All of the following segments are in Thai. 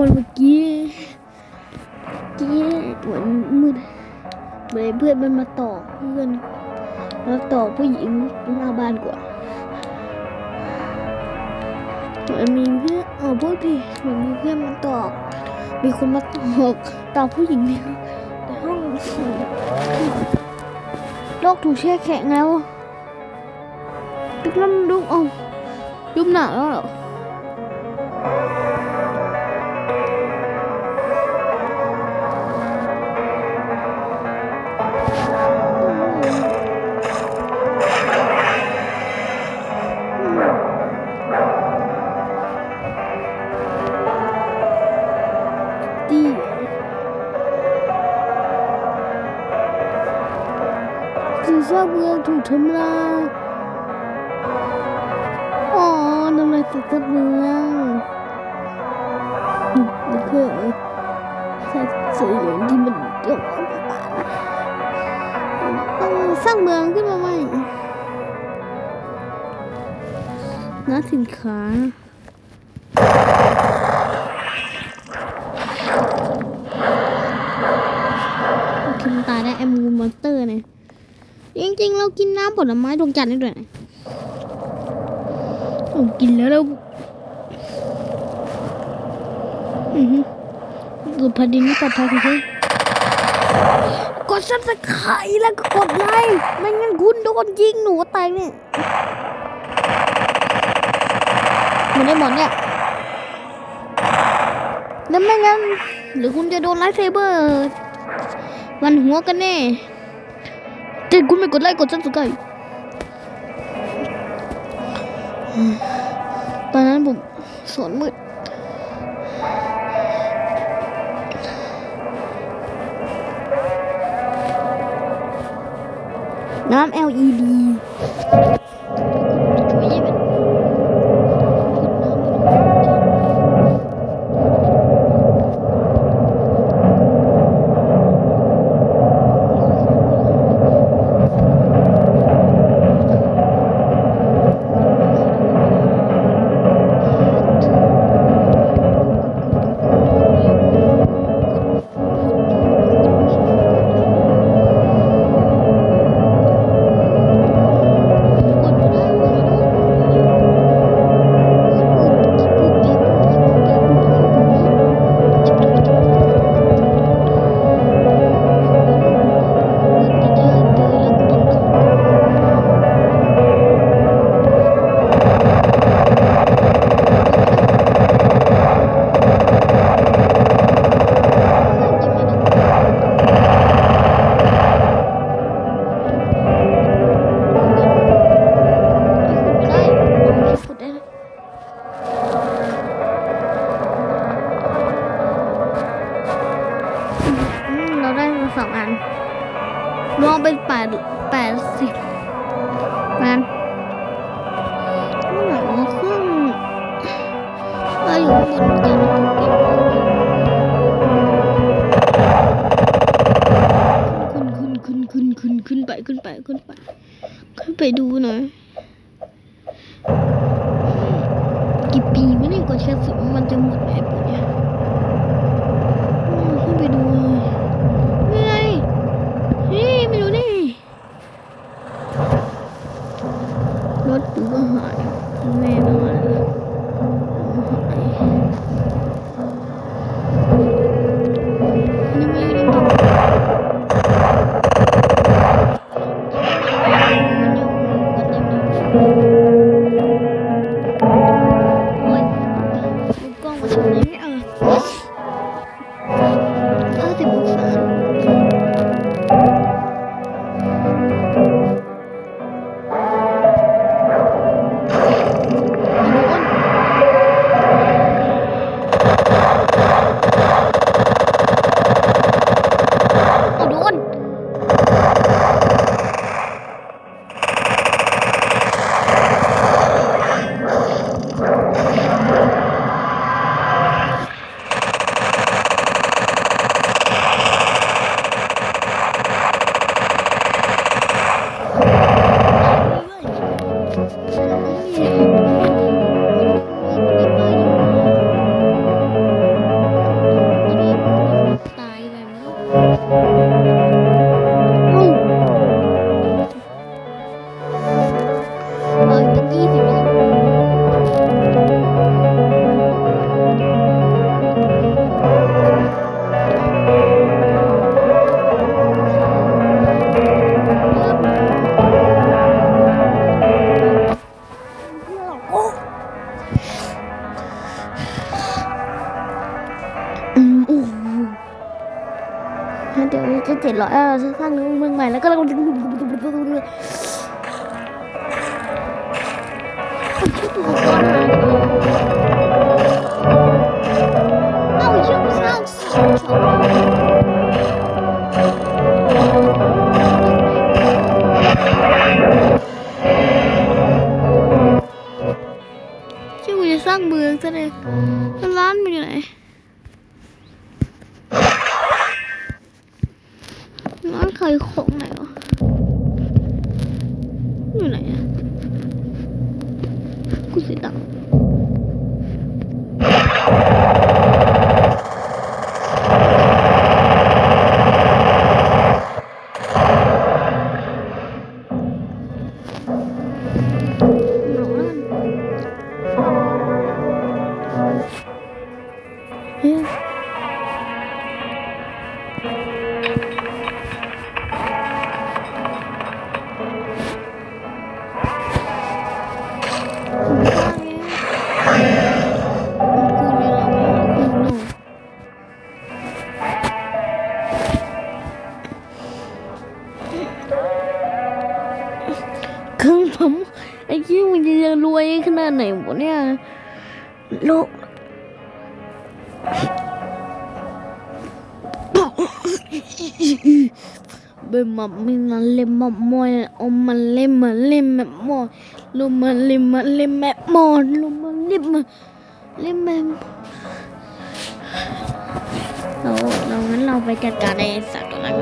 คนเมื่อกี้เมื่อกี้เหมือนมืดเหมือนเพื่อนมันมาต่อเพื่อนมาต่อผู้หญิงหน้าบ้านกว่าเหมือนมีเพื่อนเออพูดผิดเหมือนมีเพื่อนมาตอก มีคนมาตอกตอกผู้หญิงในห้องในห้องโลกถูกแช่แข็งแล้วตึกน้ำดุกอ๋อยุบหนาแล้วเหรอ คือซากเมืองถูกทำลายอ๋อทำลายติดกับเมืองนี่คือใส่เสื้อเหลืองที่มันเกี่ยวกับป่าต้องสร้างเมืองขึ้นมาใหม่น่าสินค้า กินตายได้แอมมูมอนสเตอร์เนี่ยจ ริงๆ เรากินน้ำผลไม้ดวงจันทร์ได้ด้วยนะโอ้กินแล้วเราอือฮึดูแผ่นดินนี่ปลอดภัยคุณกดซับสไครต์แล้วก็กดไลค์ไม่งั้นคุณโดนยิงหนูตายเนี่ยเหมือนไอ้หมอนเนี่ยแล้วไม่งั้นหรือคุณจะโดนไลท์เซเบอร์ วันหัวกันแน่ แต่คุณไม่กดไลค์กดซับสไครต์ตอนนั้นผมสอนมืดน้ำ LED มาสองอันรวมเป็นแปดแปดสิบมันหนาวขึ้นเราอยู่บนเตียงขึ้นขึ้นขึ้นขึ้นขึ้นขึ้นไปขึ้นไปขึ้นไป ขึ้นไปดูหน่อยกี่ปีไม่ได้กดแค่สิบมันจะหมดไหมปุ๊เนี่ยเอ 来，因 อยเออสร้างเมืองใหม่แล้วก็เราเอ ยของไหนวะอยู่ไหนอะกูเสียดังค์ นเลมมันเลมแมบมอลมมันเลมมันเลมแมบเราเรางั้นเราไปจัดการไอ้สัตว์ตัวนั้น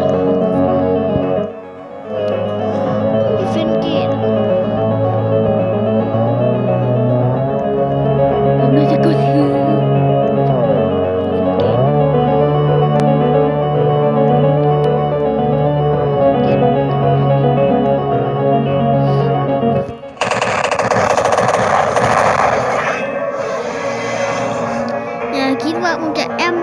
อย่าคิดว่ามึงจะแอม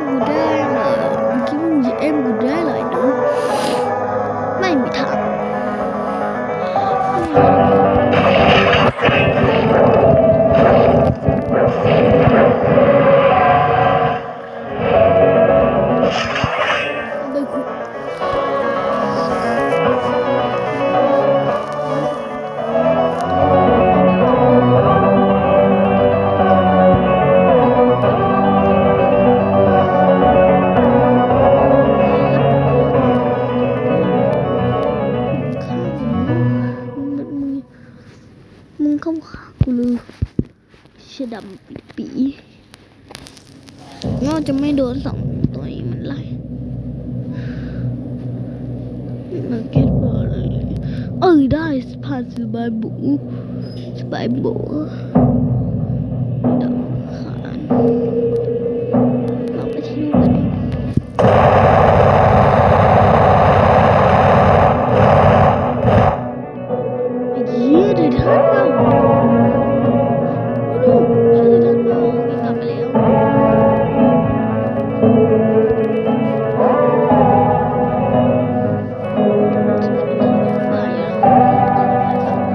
เชดำปีปีน่าจะไม่โดนสองตัวนี้มันไล่มาเก็ตบอลเลยเออได้ผ่านสบายบุสบายบุ